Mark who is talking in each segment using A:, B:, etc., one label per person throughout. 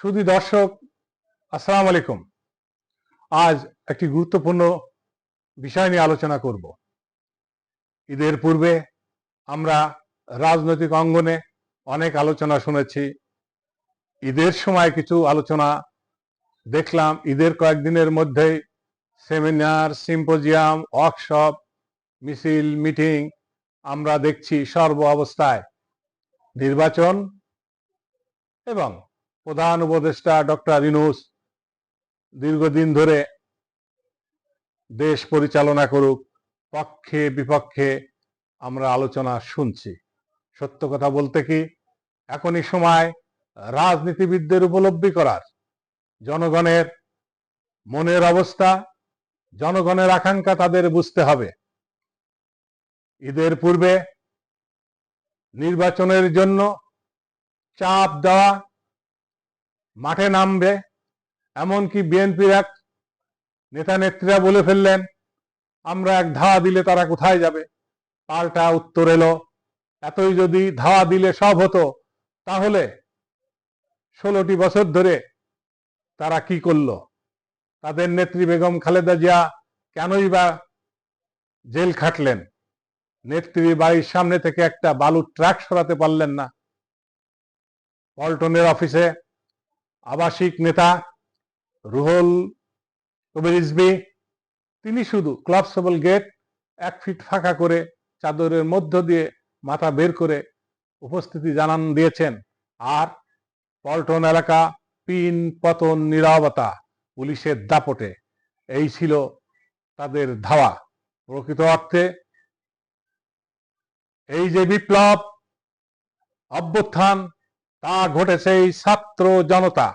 A: শুধু দর্শক, আসসালাম আলাইকুম। আজ একটি গুরুত্বপূর্ণ বিষয় নিয়ে আলোচনা করব। ঈদের পূর্বে আমরা রাজনৈতিক অঙ্গনে অনেক আলোচনা শুনেছি। ঈদের সময় কিছু আলোচনা দেখলাম। ঈদের কয়েকদিনের মধ্যেই সেমিনার, সিম্পোজিয়াম, ওয়ার্কশপ, মিছিল, মিটিং আমরা দেখছি সর্ব অবস্থায়। নির্বাচন এবং প্রধান উপদেষ্টা ডক্টর ইনুস দীর্ঘদিন ধরে দেশ পরিচালনা করুক, পক্ষে বিপক্ষে আমরা আলোচনা শুনছি। সত্য কথা বলতে কি, এখনই সময় রাজনীতিবিদদের উপলব্ধি করার। জনগণের মনের অবস্থা, জনগণের আকাঙ্ক্ষা তাদের বুঝতে হবে। ঈদের পূর্বে নির্বাচনের জন্য চাপ দেওয়া মাঠে নামবে, এমনকি বিএনপির এক নেতা নেত্রীরা বলে ফেললেন, আমরা এক ধাওয়া দিলে তারা কোথায় যাবে? পাল্টা উত্তর এলো, এতই যদি ধাওয়া দিলে সব হতো, তাহলে ষোলোটি বছর ধরে তারা কি করল? তাদের নেত্রী বেগম খালেদা জিয়া কেনই বা জেল খাটলেন? নেত্রী বাড়ির সামনে থেকে একটা বালুর ট্রাক সরাতে পারলেন না। পল্টনের অফিসে আবাসিক নেতা রুহুল কবির রিজভী, তিনি শুধু ক্লাবসেবল গেট এক ফিট ফাঁকা করে চাদরের মধ্য দিয়ে মাথা বের করে উপস্থিতি জানান দিয়েছেন। আর পল্টন এলাকা পিন পতন নিরবতা, পুলিশের দাপটে। এই ছিল তাদের ধাওয়া। প্রকৃত অর্থে এই যে বিপ্লব, অভ্যুত্থান তা ঘটেছে এই ছাত্র জনতা।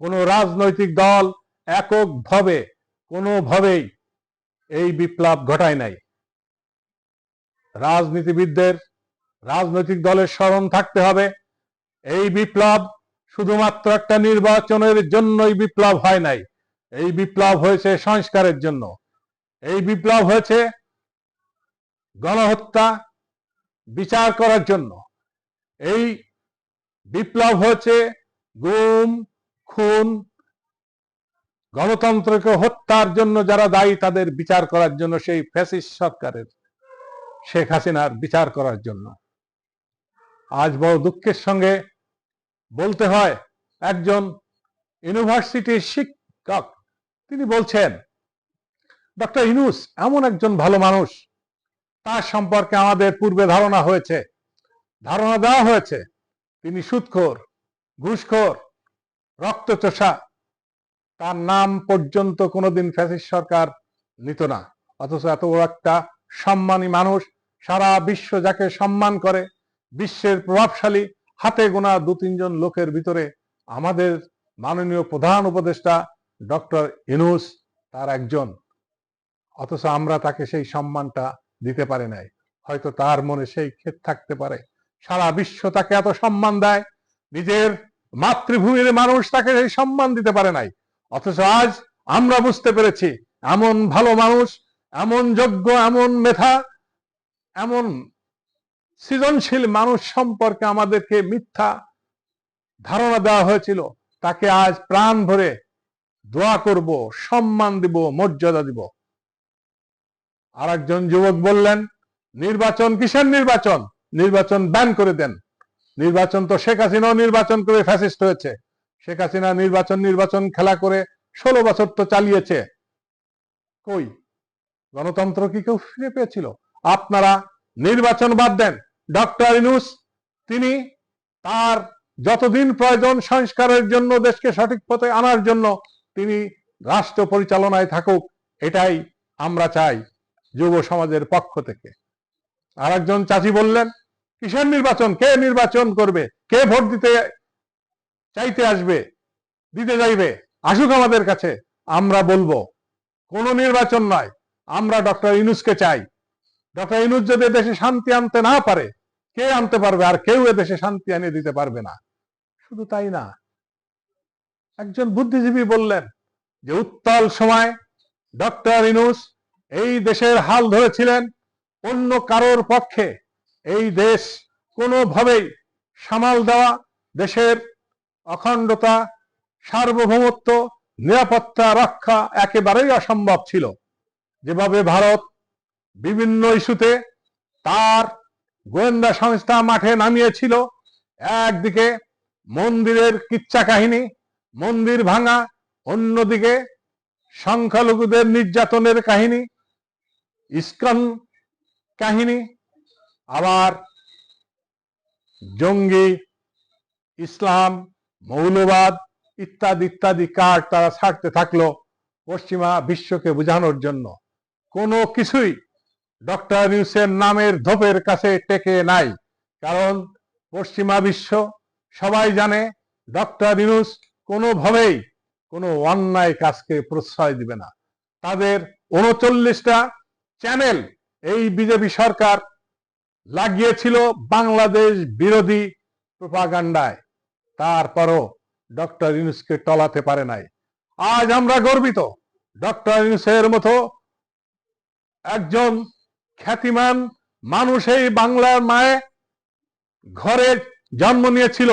A: কোন রাজনৈতিক দল এককভাবে, কোনোভাবেই এই বিপ্লব ঘটায় নাই। রাজনীতিবিদদের, রাজনৈতিক দলের স্মরণ থাকতে হবে, এই বিপ্লব শুধুমাত্র একটা নির্বাচনের জন্যই বিপ্লব হয় নাই। এই বিপ্লব হয়েছে সংস্কারের জন্য। এই বিপ্লব হয়েছে গণহত্যা, বিচার করার জন্য। এই বিপ্লব হয়েছে, গুম, খুন, গণতন্ত্রকে হত্যার জন্য যারা দায়ী, তাদের বিচার করার জন্য সেই ফ্যাসিস্ট সরকারের, শেখ হাসিনার বিচার করার জন্য। আজ বড় দুঃখের সঙ্গে বলতে হয়, একজন ইউনিভার্সিটির শিক্ষক, তিনি বলছেন, ডক্টর ইনুস এমন একজন ভালো মানুষ, তার সম্পর্কে আমাদের পূর্বে ধারণা হয়েছে, ধারণা দেওয়া হয়েছে তিনি সুৎখোর, ঘুষখোর, রক্তচোষা। তার নাম পর্যন্ত কোনোদিন ফ্যাসিস সরকার নিত না। অথচ এত বড় একটা সম্মানী মানুষ সারা বিশ্ব যাকে সম্মান করে, বিশ্বের প্রভাবশালী, হাতে গোনা দু তিনজন লোকের ভিতরে আমাদের মাননীয় প্রধান উপদেষ্টা ডক্টর ইনুস তার একজন। অথচ আমরা তাকে সেই সম্মানটা দিতে পারি নাই। হয়তো তার মনে সেই ক্ষেত থাকতে পারে। সারা বিশ্ব তাকে এত সম্মান দেয়। নিজের মাতৃভূমির মানুষ তাকে সেই সম্মান দিতে পারে নাই। অথচ আজ আমরা বুঝতে পেরেছি, এমন ভালো মানুষ, এমন যোগ্য, এমন মেধা, এমন সৃজনশীল মানুষ সম্পর্কে আমাদেরকে মিথ্যা ধারণা দেওয়া হয়েছিল। তাকে আজ প্রাণ ভরে দোয়া করব, সম্মান দিব, মর্যাদা দিব। আর একজন যুবক বললেন, নির্বাচন কিসের নির্বাচন? নির্বাচন ব্যান করে দেন। নির্বাচন তো শেখ হাসিনাও নির্বাচন করে ফ্যাসিস্ট হয়েছে। শেখ হাসিনা নির্বাচন নির্বাচন খেলা করে ষোলো বছর তো চালিয়েছে। কই? গণতন্ত্র কি কেউ ফিরে পেয়েছিল? আপনারা নির্বাচন বাদ দেন। ডক্টর ইনুস, তিনি তার যতদিন প্রয়োজন সংস্কারের জন্য দেশকে সঠিক পথে আনার জন্য তিনি রাষ্ট্র পরিচালনায় থাকুক, এটাই আমরা চাই যুব সমাজের পক্ষ থেকে। আর একজন চাচি বললেন কিসের নির্বাচন, কে নির্বাচন করবে? কে ভোট দিতে চাইতে আসবে? দিতে যাইবে? আসুক আমাদের কাছে, আমরা বলব। কোনো নির্বাচন নয়, আমরা ডক্টর ইনুসকে চাই। ডক্টর ইনুস যদি দেশে শান্তি আনতে না পারে, কে আনতে পারবে আর কেউ দেশে শান্তি এনে দিতে পারবে না? শুধু তাই না। একজন বুদ্ধিজীবী বললেন যে, উত্তাল সময়, ডক্টর ইনুস এই দেশের হাল ধরেছিলেন অন্য কারোর পক্ষে। এই দেশ কোনোভাবেই সামাল দেওয়া দেশের অখণ্ডতা, সার্বভৌমত্ব, নিরাপত্তা, রক্ষা একেবারেই অসম্ভব ছিল। যেভাবে ভারত বিভিন্ন ইস্যুতে তার গোয়েন্দা সংস্থা মাঠে নামিয়েছিল, একদিকে মন্দিরের কিচ্ছা কাহিনী, মন্দির ভাঙা, অন্যদিকে সংখ্যালঘুদের নির্যাতনের কাহিনী, ইস্কন কাহিনী আবার জঙ্গি, ইসলাম, মৌলবাদ ইত্যাদি ইত্যাদি কার্ড তারা ছাড়তে থাকল পশ্চিমা বিশ্বকে বোঝানোর জন্য। কোনো কিছুই ডক্টর ইউসের নামের ধোপের কাছে টেকে নাই। কারণ পশ্চিমা বিশ্ব সবাই জানে ডক্টর ইউনুস কোনোভাবেই কোনো অন্যায় কাজকে প্রশ্রয় দিবে না। তাদের উনচল্লিশটা চ্যানেল এই বিজেপি সরকার লাগিয়েছিল বাংলাদেশ বিরোধী প্রপাগান্ডায়। তারপরও ডক্টর ইউনুসকে টলাতে পারে নাই। আজ আমরা গর্বিত ডক্টর ইউনুসের মতো একজন খ্যাতিমান মানুষ এই বাংলার মায়ে ঘরে জন্ম নিয়েছিল।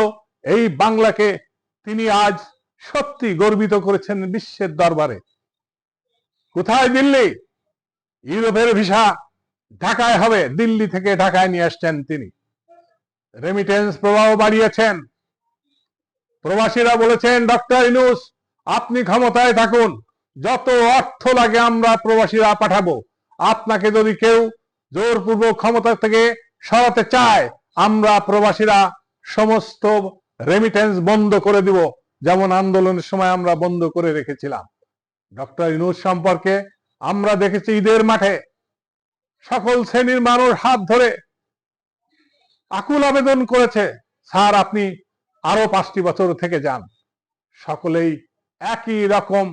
A: এই বাংলাকে তিনি আজ সত্যি গর্বিত করেছেন বিশ্বের দরবারে। কোথায় দিল্লি? ইউরোপের ভিসা ঢাকায় হবে, দিল্লি থেকে ঢাকায় নিয়ে আসছেন তিনি। রেমিটেন্স প্রবাহ বাড়িয়েছেন। প্রবাসীরা বলেছেন ডক্টর ইনুস আপনি ক্ষমতায় থাকুন। যত অর্থ লাগে আমরা প্রবাসীরা পাঠাবো। আপনাকে যদি কেউ জোরপূর্বক ক্ষমতা থেকে সরাতে চায়, আমরা প্রবাসীরা সমস্ত রেমিটেন্স বন্ধ করে দিব। যেমন আন্দোলনের সময় আমরা বন্ধ করে রেখেছিলাম। ডক্টর ইনুস সম্পর্কে আমরা দেখেছি ঈদের মাঠে সকল শ্রেণির মানুষ হাত ধরে আকুল আবেদন করেছে, স্যার, আপনি আরও পাঁচটি বছর থেকে যান। সকলেই একই রকম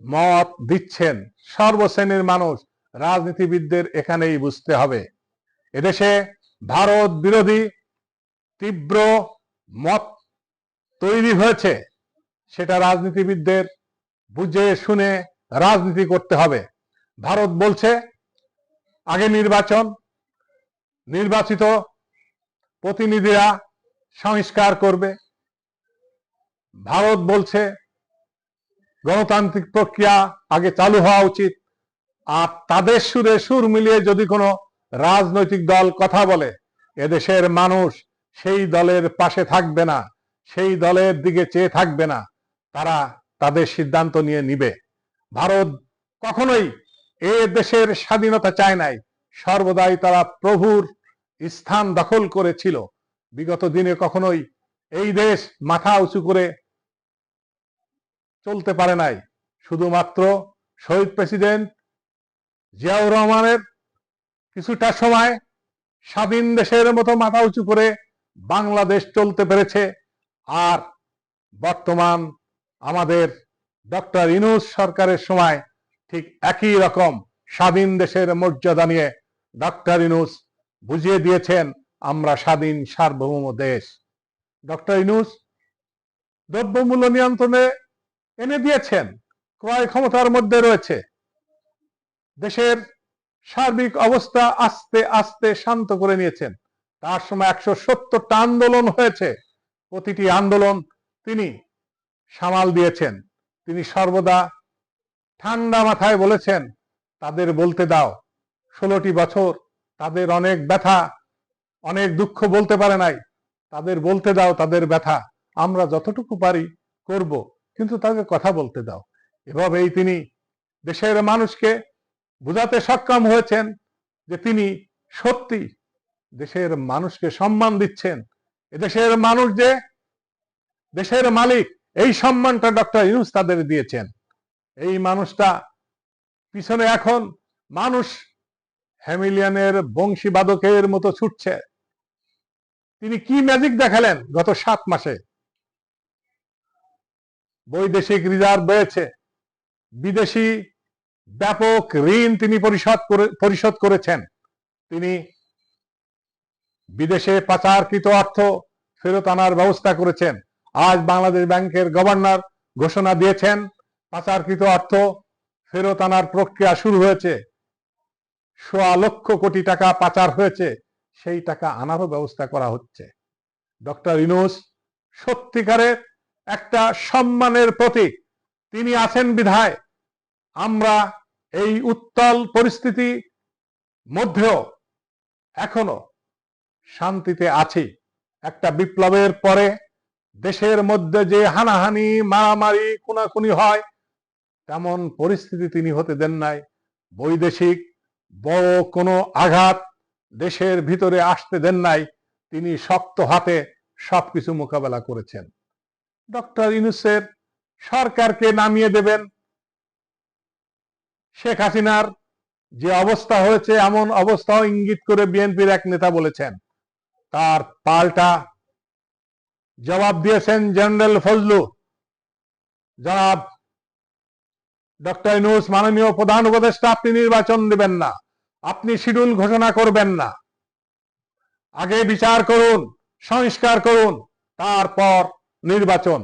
A: মত দিচ্ছেন। সর্বশ্রেণীর মানুষ রাজনীতিবিদদের এখানেই বুঝতে হবে। এদেশে ভারত বিরোধী তীব্র মত তৈরি হয়েছে। সেটা রাজনীতিবিদদের বুঝে শুনে রাজনীতি করতে হবে। ভারত বলছে আগে নির্বাচন, নির্বাচিত প্রতিনিধিরা সংস্কার করবে। ভারত বলছে, গণতান্ত্রিক প্রক্রিয়া আগে চালু হওয়া উচিত। আর তাদের সুরে সুর মিলিয়ে যদি কোনো রাজনৈতিক দল কথা বলে, এদেশের মানুষ সেই দলের পাশে থাকবে না, সেই দলের দিকে চেয়ে থাকবে না, তারা তাদের সিদ্ধান্ত নিয়ে নিবে। ভারত কখনোই এ দেশের স্বাধীনতা চায় নাই। সর্বদাই তারা প্রভুর স্থান দখল করেছিল। বিগত দিনে কখনোই এই দেশ মাথা উঁচু করে চলতে পারে নাই। শুধুমাত্র শহীদ প্রেসিডেন্ট জিয়াউর রহমানের কিছুটা সময় স্বাধীন দেশের মতো মাথা উঁচু করে বাংলাদেশ চলতে পেরেছে। আর বর্তমান আমাদের ডক্টর ইনুস সরকারের সময় ঠিক একই রকম স্বাধীন দেশের মর্যাদা নিয়ে ডক্টর ইনুস বুঝিয়ে দিয়েছেন, আমরা স্বাধীন সার্বভৌম দেশ। ডক্টর ইনুস দ্রব্যমূল্য নিয়ন্ত্রণে এনে দিয়েছেন, ক্রয় ক্ষমতার মধ্যে রয়েছে। দেশের সার্বিক অবস্থা আস্তে আস্তে শান্ত করে নিয়েছেন। তার সময় একশো সত্তরটা আন্দোলন হয়েছে। প্রতিটি আন্দোলন তিনি সামাল দিয়েছেন। তিনি সর্বদা ঠান্ডা মাথায় বলেছেন, তাদের বলতে দাও। ষোলোটি বছর, তাদের অনেক ব্যথা, অনেক দুঃখ বলতে পারে নাই। তাদের বলতে দাও তাদের ব্যথা, আমরা যতটুকু পারি করব, কিন্তু তাদের কথা বলতে দাও। এভাবেই তিনি দেশের মানুষকে বোঝাতে সক্ষম হয়েছেন যে তিনি সত্যি দেশের মানুষকে সম্মান দিচ্ছেন। এদেশের মানুষ যে দেশের মালিক, এই সম্মানটা ডক্টর ইউনুস তাদের দিয়েছেন। এই মানুষটা পিছনে এখন মানুষ হ্যামিলিয়ানের বংশীবাদকের মতো ছুটছে। তিনি কি ম্যাজিক দেখালেন গত সাত মাসে? বৈদেশিক রিজার্ভ বেড়েছে। বিদেশি ব্যাপক ঋণ তিনি পরিশোধ করে, পরিশোধ করেছেন। তিনি বিদেশে পাচারকৃত অর্থ ফেরত আনার ব্যবস্থা করেছেন। আজ বাংলাদেশ ব্যাংকের গভর্নর ঘোষণা দিয়েছেন পাচারকৃত অর্থ ফেরত আনার প্রক্রিয়া শুরু হয়েছে। সোয়া লক্ষ কোটি টাকা পাচার হয়েছে, সেই টাকা আনারও ব্যবস্থা করা হচ্ছে। ডক্টর ইনুস সত্যিকারের একটা সম্মানের প্রতীক। তিনি আছেন বিধায়। আমরা এই উত্তাল পরিস্থিতি মধ্যেও এখনও শান্তিতে আছি। একটা বিপ্লবের পরে দেশের মধ্যে যে হানাহানি, মারামারি, খুনাখুনি হয় তেমন পরিস্থিতি তিনি হতে দেন নাই। বৈদেশিক বড় কোনো আঘাত দেশের ভিতরে আসতে দেন নাই। তিনি শক্ত হাতে সবকিছু মোকাবেলা করেছেন। ডক্টর ইউনুসের সরকারকে নামিয়ে দেবেন। শেখ হাসিনার যে অবস্থা হয়েছে, এমন অবস্থাও ইঙ্গিত করে বিএনপির এক নেতা বলেছেন, তার পাল্টা জবাব দিয়েছেন জেনারেল ফজলু। জনাব ডক্টর ইউনুস মাননীয় প্রধান উপদেষ্টা, আপনি নির্বাচন দেবেন না। আপনি শিডিউল ঘোষণা করবেন না। আগে বিচার করুন, সংস্কার করুন, তারপর নির্বাচন।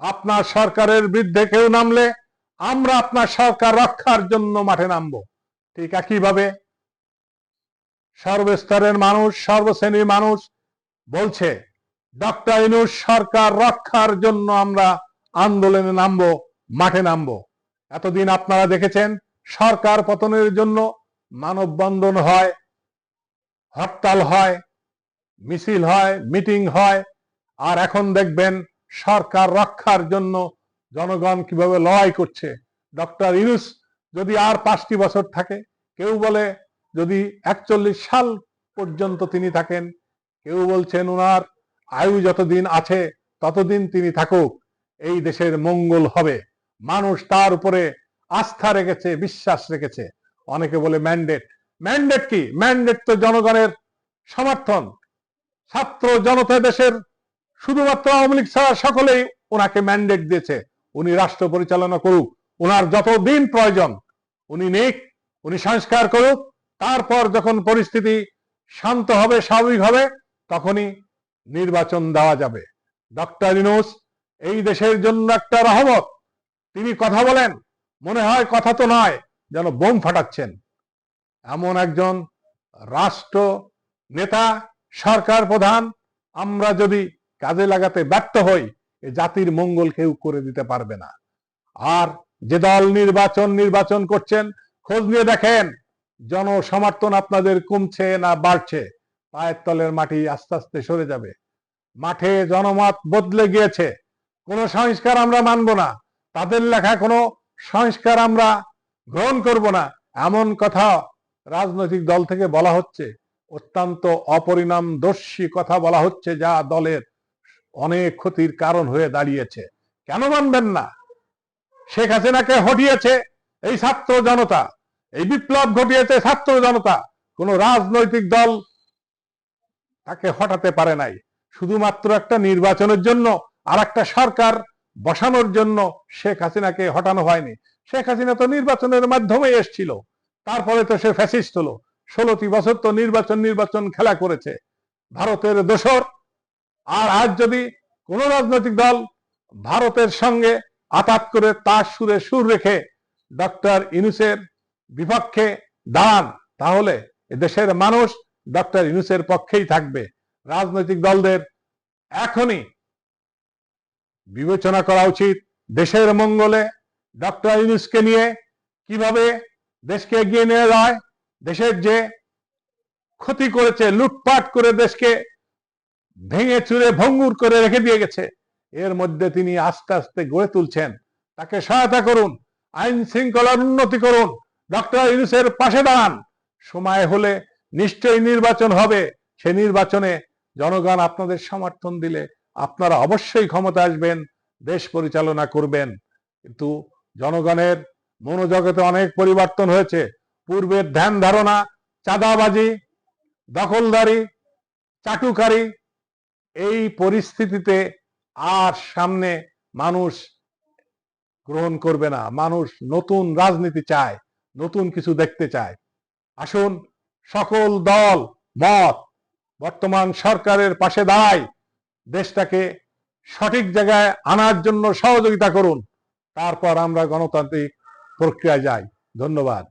A: আপনার সরকারের বিরুদ্ধে কেউ নামলে আমরা আপনার সরকার রক্ষার জন্য মাঠে নামব। ঠিক একইভাবে সর্বস্তরের মানুষ, সর্বশ্রেণীর মানুষ বলছে ডক্টর ইনুস সরকার রক্ষার জন্য আমরা আন্দোলনে নামবো, মাঠে নামবো। এতদিন আপনারা দেখেছেন, সরকার পতনের জন্য মানববন্ধন হয়, হরতাল হয়, মিছিল হয়, মিটিং হয়, আর এখন দেখবেন সরকার রক্ষার জন্য জনগণ কীভাবে লড়াই করছে। ডক্টর ইউনুস যদি আর পাঁচটি বছর থাকে, কেউ বলে যদি একচল্লিশ সাল পর্যন্ত তিনি থাকেন, কেউ বলছেন ওনার আয়ু যতদিন আছে, ততদিন তিনি থাকুক, এই দেশের মঙ্গল হবে। মানুষ তার উপরে আস্থা রেখেছে, বিশ্বাস রেখেছে। অনেকে বলে ম্যান্ডেট ম্যান্ডেট কি? ম্যান্ডেট তো জনগণের সমর্থন। ছাত্র জনতা দেশের শুধুমাত্র আওয়ামী লীগ ছাড়া সকলেই ওনাকে ম্যান্ডেট দিয়েছে। উনি রাষ্ট্র পরিচালনা করুক, ওনার যতদিন প্রয়োজন, উনি নিক, উনি সংস্কার করুক। তারপর যখন পরিস্থিতি শান্ত হবে, স্বাভাবিক হবে, তখনই নির্বাচন দেওয়া যাবে। ডক্টর ইনোস এই দেশের জন্য একটা রহমত। তিনি কথা বলেন। মনে হয় কথা তো নয়, যেন বোম ফাটাচ্ছেন। এমন একজন রাষ্ট্র নেতা, সরকার প্রধান, আমরা যদি কাজে লাগাতে ব্যর্থ হই, এ জাতির মঙ্গল কেউ করে দিতে পারবে না। আর যে দল নির্বাচন নির্বাচন করছেন, খোঁজ নিয়ে দেখেন, জনসমর্থন আপনাদের কমছে না বাড়ছে। পায়ের তলের মাটি আস্তে আস্তে সরে যাবে। মাঠে জনমত বদলে গিয়েছে। কোনো সংস্কার আমরা মানব না। তাদের লেখা কোনো সংস্কার আমরা গ্রহণ করব না। এমন কথা রাজনৈতিক দল থেকে বলা হচ্ছে। অত্যন্ত অপরিণামদর্শী কথা বলা হচ্ছে যা দলের অনেক ক্ষতির কারণ হয়ে দাঁড়িয়েছে। কেন মানবেন না? শেখ হাসিনাকে হটিয়েছে এই ছাত্র জনতা। এই বিপ্লব ঘটিয়েছে ছাত্র জনতা। কোন রাজনৈতিক দল তাকে হটাতে পারে নাই। শুধুমাত্র একটা নির্বাচনের জন্য আর একটা সরকার বসানোর জন্য শেখ হাসিনাকে হটানো হয়নি। শেখ হাসিনা তো নির্বাচনের মাধ্যমে এসছিল। তারপরে তো সে ফ্যাসিস্ট হলো। ষোলোটি বছর তো নির্বাচন নির্বাচন খেলা করেছে। ভারতের দোসর। আর আজ যদি কোন রাজনৈতিক দল ভারতের সঙ্গে আতাত করে তার সুরে সুর রেখে ডক্টর ইনুসের বিপক্ষে দাঁড়ান, তাহলে দেশের মানুষ ডক্টর ইনুসের পক্ষেই থাকবে। রাজনৈতিক দলদের এখনই বিবেচনা করা উচিত দেশের মঙ্গলে ডক্টর ইউনুসকে নিয়ে কীভাবে দেশকে এগিয়ে নিয়ে যায়, দেশের যে ক্ষতি করেছে, লুটপাট করে দেশকে ভেঙে চুরে ভঙ্গুর করে রেখে দিয়ে গেছে, এর মধ্যে তিনি আস্তে আস্তে গড়ে তুলছেন। তাকে সহায়তা করুন, আইন শৃঙ্খলার উন্নতি করুন ডক্টর ইউনুসের পাশে দাঁড়ান। সময় হলে নিশ্চয়ই নির্বাচন হবে। সে নির্বাচনে জনগণ আপনাদের সমর্থন দিলে আপনারা অবশ্যই ক্ষমতা আসবেন, দেশ পরিচালনা করবেন। কিন্তু জনগণের মনোজগতে অনেক পরিবর্তন হয়েছে। পূর্বের ধ্যান ধারণা, চাঁদাবাজি, দখলদারি, চাটুকারি, এই পরিস্থিতিতে আর সামনে মানুষ গ্রহণ করবে না। মানুষ নতুন রাজনীতি চায়, নতুন কিছু দেখতে চায়। আসুন, সকল দল, মত, বর্তমান সরকারের পাশে দাঁড়ায় দেশটাকে সঠিক জায়গায় আনার জন্য সহযোগিতা করুন তারপর আমরা গণতান্ত্রিক প্রক্রিয়ায় যাই। ধন্যবাদ।